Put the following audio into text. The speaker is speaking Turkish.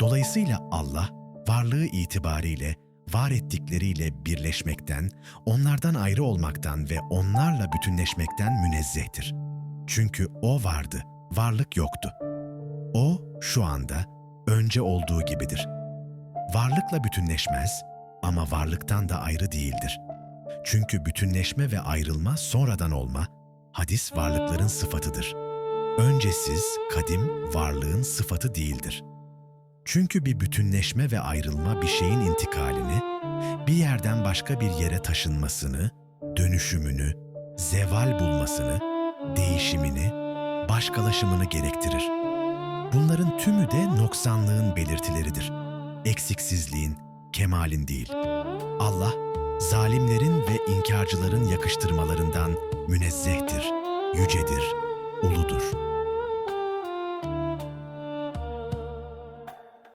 Dolayısıyla Allah, varlığı itibariyle var ettikleriyle birleşmekten, onlardan ayrı olmaktan ve onlarla bütünleşmekten münezzehtir. Çünkü O vardı, varlık yoktu. O, şu anda, önce olduğu gibidir. Varlıkla bütünleşmez ama varlıktan da ayrı değildir. Çünkü bütünleşme ve ayrılma sonradan olma, hadis varlıkların sıfatıdır. Öncesiz, kadim, varlığın sıfatı değildir. Çünkü bir bütünleşme ve ayrılma bir şeyin intikalini, bir yerden başka bir yere taşınmasını, dönüşümünü, zeval bulmasını, değişimini, başkalaşımını gerektirir. Bunların tümü de noksanlığın belirtileridir. Eksiksizliğin, kemalin değil. Allah, zalimlerin ve inkarcıların yakıştırmalarından münezzehtir, yücedir, uludur.